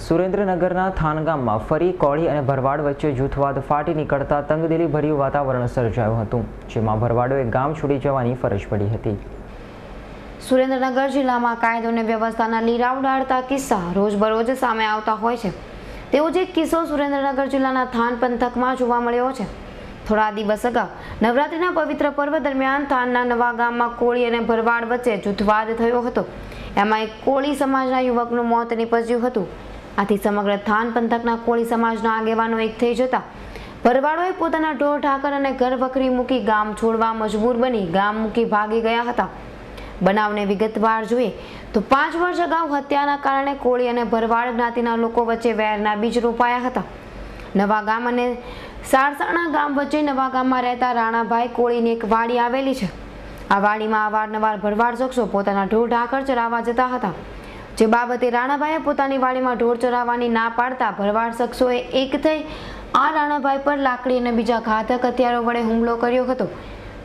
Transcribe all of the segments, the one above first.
સુરેન્દ્રનગરના થાનગામમાં ફરી કોળી અને ભરવાડ વચ્ચે જૂથવાદ ફાટી નીકળતા તંગદિલી ભર્યું વાતાવરણ સર્જાયું હતું, જેમાં ભરવાડોએ ગામ છોડી જવાની ફરજ પડી હતી. સુરેન્દ્રનગર જિલ્લામાં કાયદો અને વ્યવસ્થાના લીરા ઉડાડતા કિસ્સા રોજબરોજ સામે આવતા હોય છે. તેવો જ કિસ્સો સુરેન્દ્રનગર જિલ્લાના થાન પંથકમાં જોવા મળ્યો છે. થોડા દિવસ અગાઉ નવરાત્રિના પવિત્ર પર્વ દરમિયાન થાનના નવા ગામમાં કોળી અને ભરવાડ વચ્ચે જૂથવાદ થયો હતો. એમાં એક કોળી સમાજના યુવકનું મોત નીપજ્યું હતું. આથી સમગ્ર થાન પંથકના કોળી સમાજના આગેવાનો એક થઈ જતા ભરવાડોએ પોતાના ઢોર ઠાકર અને ઘર વખરી મૂકી ગામ છોડવા મજબૂર બની ગામ મૂકી ભાગી ગયા હતા. બનાવને વિગતવાર જોઈએ તો પાંચ વર્ષ અગાઉ હત્યાના કારણે કોળી અને ભરવાડ જ્ઞાતિના લોકો વચ્ચે વેરના બીજ રોપાયા હતા. નવા ગામ અને સારસાણા ગામ વચ્ચે નવા ગામમાં રહેતા રાણાભાઈ કોળીની એક વાડી આવેલી છે. આ વાડીમાં અવારનવાર ભરવાડ શખ્સો પોતાના ઢોર ઢાકર ચરાવવા જતા હતા. જે બાબતે રાણાભાઈએ પોતાની વાડીમાં ઢોર ચરાવવાની ના પાડતા ભરવાડ શખ્સોએ એક થઈ આ રાણાભાઈ પર લાકડી અને બીજા ઘાતક હથિયારો વડે હુમલો કર્યો હતો,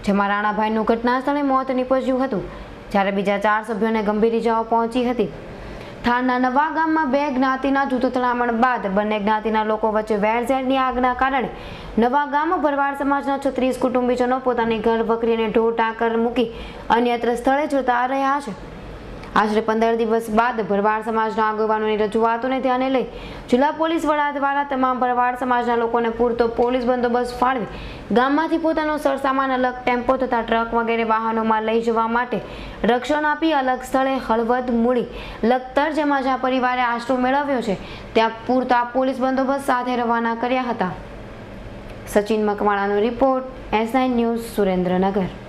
જેમાં રાણાભાઈનું ઘટના સ્થળે મોત નીપજ્યું હતું, જ્યારે બીજા ચાર સભ્યોને ગંભીર ઇજાઓ પહોંચી હતી. થાણના નવા ગામમાં બે જ્ઞાતિના જૂથ અથડામણ બાદ બંને જ્ઞાતિના લોકો વચ્ચે વેરઝેરની આગના કારણે નવા ગામ ભરવાડ સમાજના છત્રીસ કુટુંબીજનો પોતાની ઘર વકરી ઢોર ટાંકર મૂકી અન્યત્ર સ્થળે જતા રહ્યા છે. આશરે પંદર દિવસ બાદ ભરવાડ સમાજના આગેવાનોની રજૂઆતોને ધ્યાને લઈ જિલ્લા પોલીસ વડા દ્વારા તમામ ભરવાડ સમાજના લોકોને પૂરતો પોલીસ બંદોબસ્ત ફાળવી ગામમાંથી પોતાનો સરસામાન, અલગ ટેમ્પો તથા ટ્રક વગેરે વાહનોમાં લઈ જવા માટે રક્ષણ આપી અલગ સ્થળે હળવદ મૂડી લખતર જેમાં જ્યાં પરિવારે આશરો મેળવ્યો છે. ત્યાં પૂરતા પોલીસ બંદોબસ્ત સાથે રવાના કર્યા હતા. સચિન મકવાણાનો રિપોર્ટ એસ ન્યૂઝ સુરેન્દ્રનગર.